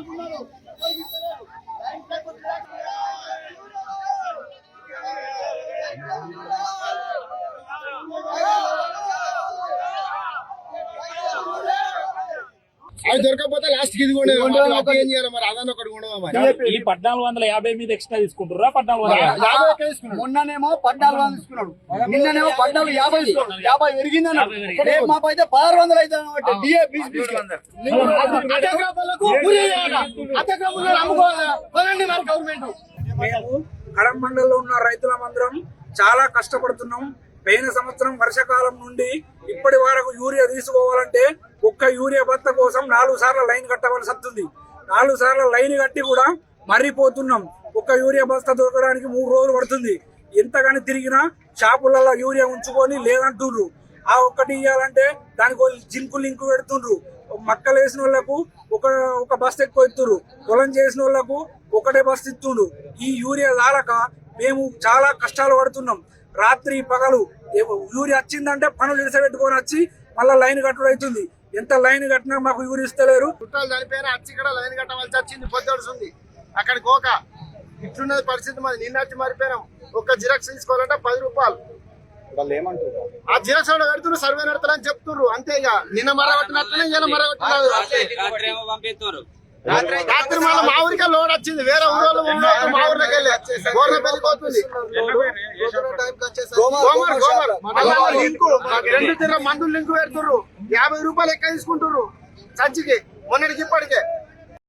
తీసుకుంటున్నారు బ్యాంక్ అది దొరకకపోతే లాస్ట్కి ఇది కూడా అప్పుడు ఏం చేయాలి మరి అదన్న ఒకటి మరి? ఈ పద్నాలుగు వందల యాభై మీద ఎక్స్ట్రా తీసుకుంటారా పద్నాలుగు వందల యాభై? మొన్ననేమో పద్నాలుగు వందలు తీసుకున్నాడు. నిన్ననేమో పద్నాలుగు యాభై తీసుకున్నాడు. యాభై పెరిగిందని రేపు మాకు అయితే పదహారు వందలు. అయితే గవర్నమెంట్. మేము కడం మండలంలో ఉన్న రైతులమందరం చాలా కష్టపడుతున్నాం. పోయిన సంవత్సరం వర్షాకాలం నుండి ఇప్పటి వరకు యూరియా తీసుకోవాలంటే ఒక్క యూరియా బత్త కోసం నాలుగు సార్లు లైన్ కట్టవలసి వస్తుంది. నాలుగు సార్లు లైన్ కట్టి కూడా మర్రిపోతున్నాం. ఒక్క యూరియా బస్తా దొరకడానికి మూడు రోజులు పడుతుంది. ఎంతగాని తిరిగినా షాపులలో యూరియా ఉంచుకొని లేదంటుండ్రు ఆ ఒక్కటి ఇవ్వాలంటే దానికి జింకు లింకు పెడుతుండ్రు. మక్కలు వేసిన వాళ్ళకు ఒక ఒక బస్ ఎక్కువ ఎత్తురు పొలం చేసిన వాళ్ళకు ఒకటే బస్ ఇస్తుండ్రు ఈ యూరియా దారక మేము చాలా కష్టాలు పడుతున్నాం. రాత్రి పగలు యూరియా వచ్చిందంటే పనులు ఇడిసబెట్టుకొని వచ్చి మళ్ళీ లైన్ కట్టుడు అవుతుంది ఎంత లైన్ కట్టినా మాకు యూరియా ఇస్తలేరు చుట్టాలు చనిపోయినా అచ్చి కూడా లైన్ కట్టవలసి వచ్చింది పొద్దుడుస్తుంది అక్కడికి పోక ఇట్లున్నది పరిస్థితి మరి నిన్న వచ్చి మారిపోయినాం ఒక్క జిరాక్స్ తీసుకోవాలంటే పది రూపాయలు ఆ జిరాక్స్ కూడా కడుతున్నారు సర్వే నడతారని చెప్తున్నారు అంతే ఇక నిన్న మరగొట్టినారు రాత్రేమో పంపిస్తారు రాత్రి మళ్ళీ మా ఊరికే లోడ్ వచ్చింది. వేరే ఊళ్ళో మా ఊర్లోకి వెళ్ళి పెరిగిపోతుంది రెండు తిన్న మందులు లింకు పెడుతుర్రు. యాభై రూపాయలు ఎక్క తీసుకుంటుర్రు. సంచికి. మొన్నటికి ఇప్పటికే.